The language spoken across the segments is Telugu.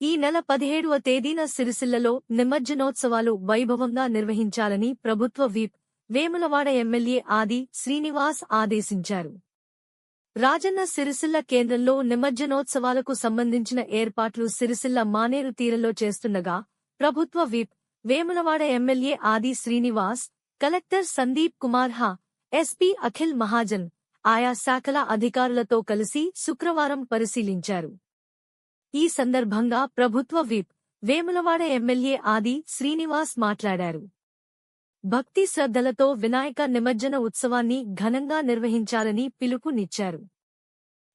ఈ నెల పదిహేడవ తేదీన సిరిసిల్లలో నిమజ్జనోత్సవాలు వైభవంగా నిర్వహించాలని ప్రభుత్వ వీప్ వేములవాడ ఎమ్మెల్యే ఆది శ్రీనివాస్ ఆదేశించారు. రాజన్న సిరిసిల్ల కేంద్రంలో నిమజ్జనోత్సవాలకు సంబంధించిన ఏర్పాట్లు సిరిసిల్ల మానేరు తీరంలో చేస్తుండగా ప్రభుత్వ విప్ వేములవాడ ఎమ్మెల్యే ఆది శ్రీనివాస్ కలెక్టర్ సందీప్ కుమార్ హా ఎస్పీ అఖిల్ మహాజన్ ఆయా శాఖల అధికారులతో కలిసి శుక్రవారం పరిశీలించారు. ఈ సందర్భంగా ప్రభుత్వ విప్ వేములవాడ ఎమ్మెల్యే ఆది శ్రీనివాస్ మాట్లాడారు. భక్తి శ్రద్ధలతో వినాయక నిమజ్జన ఉత్సవాన్ని ఘనంగా నిర్వహించాలని పిలుపునిచ్చారు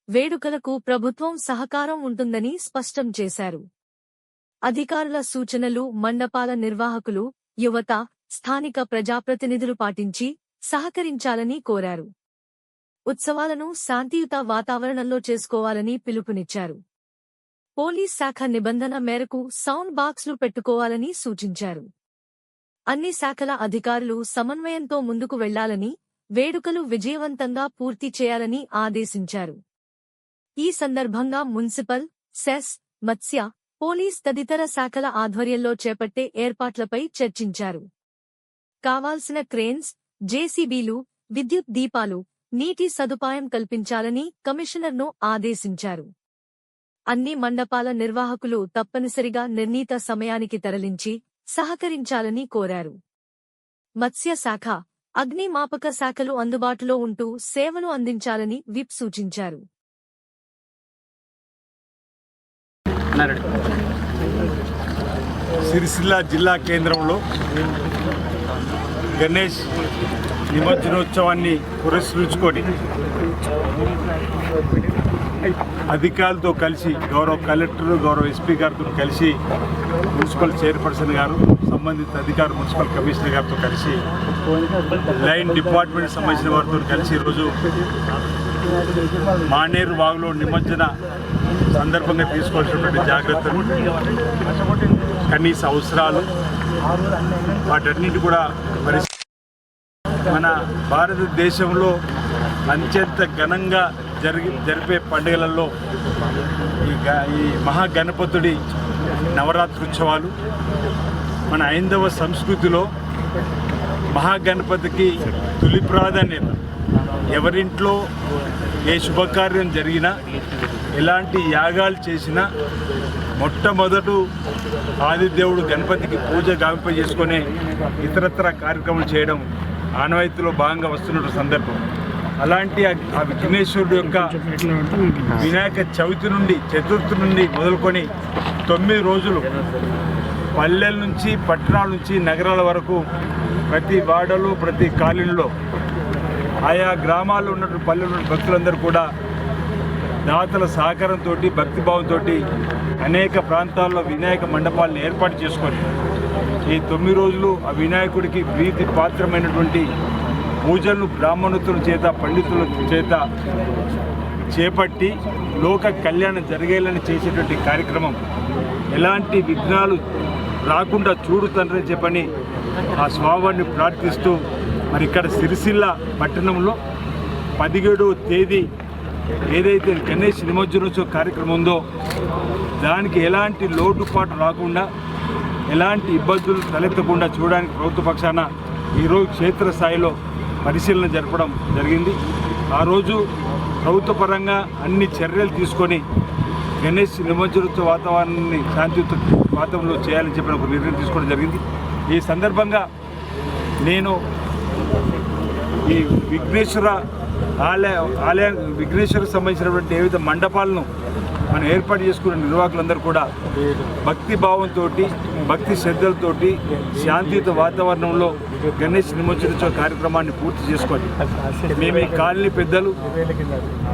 వేడుకలకు ప్రభుత్వం సహకారం ఉంటుందని స్పష్టం చేశారు. అధికారుల సూచనలు మండపాల నిర్వాహకులు యువత స్థానిక ప్రజాప్రతినిధులు పాటించి సహకరించాలని కోరారు. ఉత్సవాలను శాంతియుత వాతావరణంలో చేసుకోవాలని పిలుపునిచ్చారు. పోలీస్ శాఖ నిబంధన మేరకు సౌండ్ బాక్స్లు పెట్టుకోవాలని సూచించారు. అన్ని శాఖల అధికారులు సమన్వయంతో ముందుకు వెళ్ళాలని వేడుకలు విజయవంతంగా పూర్తి చేయాలని ఆదేశించారు. ఈ సందర్భంగా మున్సిపల్ సెస్ మత్స్య పోలీస్ తదితర శాఖల ఆధ్వర్యంలో చేపట్టే ఏర్పాట్లపై చర్చించారు. కావాల్సిన క్రేన్స్ జేసీబీలు విద్యుత్ దీపాలు నీటి సదుపాయం కల్పించాలని కమిషనర్ను ఆదేశించారు. అన్ని మండపాల నిర్వాహకులు తప్పనిసరిగా నిర్ణీత సమయానికి తరలించి సహకరించాలని కోరారు. మత్స్య శాఖ అగ్నిమాపక శాఖలు అందుబాటులో ఉంటూ సేవలు అందించాలని విప్ సూచించారు. సిరిసిల్ల జిల్లా కేంద్రంలో గణేష్ నిమజ్జనోత్సవాన్ని పురస్కరించుకొని అధికారులతో కలిసి గౌరవ కలెక్టర్ గౌరవ ఎస్పీ గారితో కలిసి మున్సిపల్ చైర్పర్సన్ గారు సంబంధిత అధికారులు మున్సిపల్ కమిషనర్ గారితో కలిసి లైన్ డిపార్ట్మెంట్ సంబంధించిన వారితో కలిసి ఈరోజు మానేరు వాగులో నిమజ్జన సందర్భంగా తీసుకోవాల్సినటువంటి జాగ్రత్తలు కనీస అవసరాలు వాటన్నిటి కూడా పరిస్థితి మన భారతదేశంలో అత్యంత ఘనంగా జరిగి జరిపే పండుగలలో ఈ గ- ఈ మహాగణపతుడి నవరాత్రి ఉత్సవాలు మన హైందవ సంస్కృతిలో మహాగణపతికి తొలి ప్రాధాన్యత. ఎవరింట్లో ఏ శుభకార్యం జరిగినా ఎలాంటి యాగాలు చేసినా మొట్టమొదటు ఆదిదేవుడు గణపతికి పూజ గావింప చేసుకునే ఇతరత్ర కార్యక్రమాలు చేయడం ఆనవాయితీలో భాగంగా వస్తున్న సందర్భం. అలాంటి ఆ- విఘ్నేశ్వరుడు యొక్క వినాయక చవితి నుండి చతుర్థి నుండి మొదలుకొని తొమ్మిది రోజులు పల్లెల నుంచి పట్టణాల నుంచి నగరాల వరకు ప్రతి వాడలు ప్రతి కాలనీలో ఆయా గ్రామాల్లో ఉన్నటువంటి పల్లెలు భక్తులందరూ కూడా దాతల సహకారంతో భక్తిభావంతో అనేక ప్రాంతాల్లో వినాయక మండపాలను ఏర్పాటు చేసుకొని ఈ తొమ్మిది రోజులు ఆ వినాయకుడికి ప్రీతి పాత్రమైనటువంటి పూజలను బ్రాహ్మణుతుల చేత పండితుల చేత చేపట్టి లోక కళ్యాణం జరిగేలని చేసేటువంటి కార్యక్రమం. ఎలాంటి విఘ్నాలు రాకుండా చూడు తండ్రి చెప్పని ఆ స్వామిని ప్రార్థిస్తూ మరి ఇక్కడ సిరిసిల్ల పట్టణంలో పదిహేడవ తేదీ ఏదైతే గణేష్ నిమజ్జనోత్సవ కార్యక్రమం ఉందో దానికి ఎలాంటి లోటుపాటు రాకుండా ఎలాంటి ఇబ్బందులు తలెత్తకుండా చూడడానికి ప్రభుత్వ పక్షాన ఈరోజు క్షేత్రస్థాయిలో పరిశీలన జరపడం జరిగింది. ఆ రోజు ప్రభుత్వ పరంగా అన్ని చర్యలు తీసుకొని గణేష్ నిమజ్జనోత్సవ వాతావరణాన్ని శాంతియుత వాతావరణంలో చేయాలని చెప్పిన ఒక నిర్ణయం తీసుకోవడం జరిగింది. ఈ సందర్భంగా నేను ఈ విఘ్నేశ్వర ఆలయ ఆలయ విఘ్నేశ్వరకు సంబంధించినటువంటి ఏవైతే మండపాలను మనం ఏర్పాటు చేసుకున్న నిర్వాహకులందరూ కూడా భక్తి భావంతో భక్తి శ్రద్ధలతోటి శాంతియుత వాతావరణంలో గణేష్ నిమజ్జనోత్సవ కార్యక్రమాన్ని పూర్తి చేసుకోండి మేమే కాలనీ పెద్దలు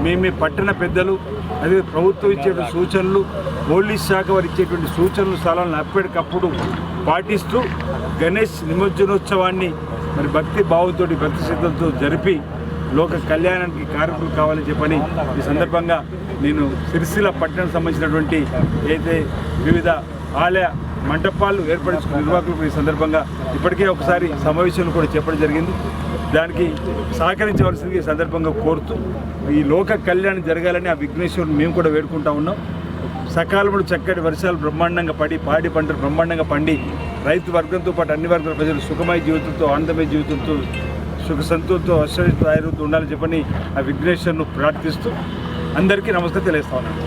మేమే పట్టణ పెద్దలు అదే ప్రభుత్వం ఇచ్చేటువంటి సూచనలు పోలీస్ శాఖ వారు ఇచ్చేటువంటి సూచనలు స్థలాలను అప్పటికప్పుడు పాటిస్తూ గణేష్ నిమజ్జనోత్సవాన్ని మరి భక్తి భావంతో భక్తి శ్రద్ధలతో జరిపి లోక కళ్యాణానికి కార్మికులు కావాలని చెప్పని ఈ సందర్భంగా నేను సిరిసిల్ల పట్టణం సంబంధించినటువంటి ఏదైతే వివిధ ఆలయ మంటపాలు ఏర్పడించుకున్న నిర్వాహకులకు ఈ సందర్భంగా ఇప్పటికే ఒకసారి సమావేశంలో కూడా చెప్పడం జరిగింది. దానికి సహకరించవలసింది ఈ సందర్భంగా కోరుతూ ఈ లోక కళ్యాణం జరగాలని ఆ విఘ్నేశ్వరుని మేము కూడా వేడుకుంటా ఉన్నాం. సకాలంలో చక్కటి వర్షాలు బ్రహ్మాండంగా పడి పాడి పంటలు బ్రహ్మాండంగా పండి రైతు వర్గంతో పాటు అన్ని వర్గాల ప్రజలు సుఖమయ జీవితంతో ఆనందమయ జీవితంతో సుఖ సంతోషంతో అశ్వరితో ఆయుర్తో ఉండాలని చెప్పని ఆ విఘ్నేశ్వరును ప్రార్థిస్తూ అందరికీ నమస్తే తెలియస్తా ఉన్నాను.